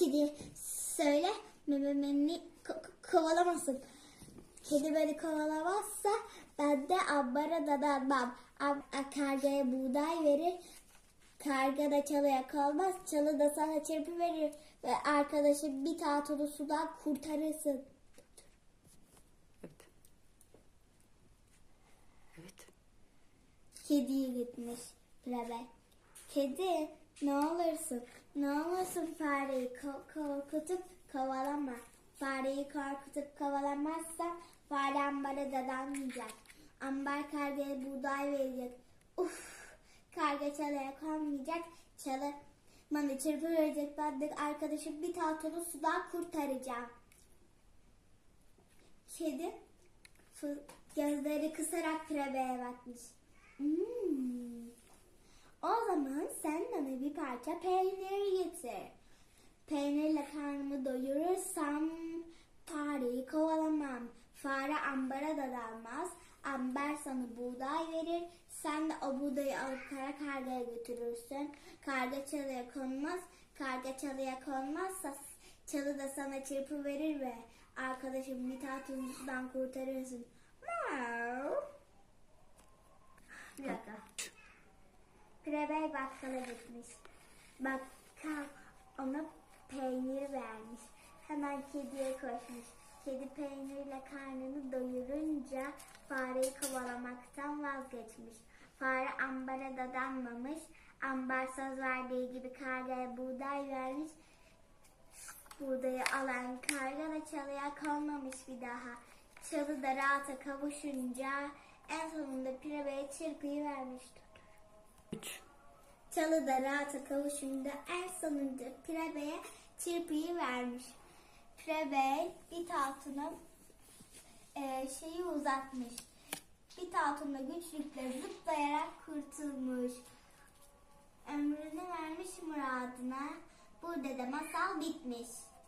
kedi söyle ko- kovalamasın. Kedi beni kovalamazsa ben de ambara dadanmam. Am kargaya buğday verir. Karga da çalıya kalmaz. Çalı da sana çırpı verir. Ve arkadaşım bir tatlı sudan kurtarırsın. Evet. Evet. Kediye gitmiş bebek. Kedi ne olursun ne olursun fareyi ko- korkutup kovalama. Fareyi korkutup kovalamazsan fare ambara dadanmayacak. Ambar kargaya buğday verecek. Uf karga çalıya konmayacak. Çalı bana çırpı verecek. Ben de arkadaşım bir tatlı sudan kurtaracağım. Kedi gözleri kısarak Trebe'ye bakmış. Hmm. Bir parça peynir getir. Peynirle karnımı doyurursam fareyi kovalamam. Fare ambara da dalmaz. Amber sana buğday verir. Sen de o buğdayı alıp kara kargaya götürürsün. Karga çalıya konmaz. Karga çalıya konmazsa çalı da sana çırpı verir ve arkadaşım Mithat sudan kurtarırsın. Bir dakika. Prebey bakkala gitmiş. Bakkal ona peynir vermiş. Hemen kediye koşmuş. Kedi peynirle karnını doyurunca fareyi kovalamaktan vazgeçmiş. Fare ambara dadanmamış. Ambar söz verdiği gibi kargaya buğday vermiş. Buğdayı alan karga da çalıya konmamış bir daha. Çalı da rahata kavuşunca en sonunda pirebeye çırpıyı vermiştir. 3. Çalı da rahata kavuşunca en sonunda Pirebe'ye çırpıyı vermiş. Pirebe bir altına e, şeyi uzatmış. Bir altında güçlükle zıplayarak kurtulmuş. Ömrünü vermiş muradına. Burada da masal bitmiş.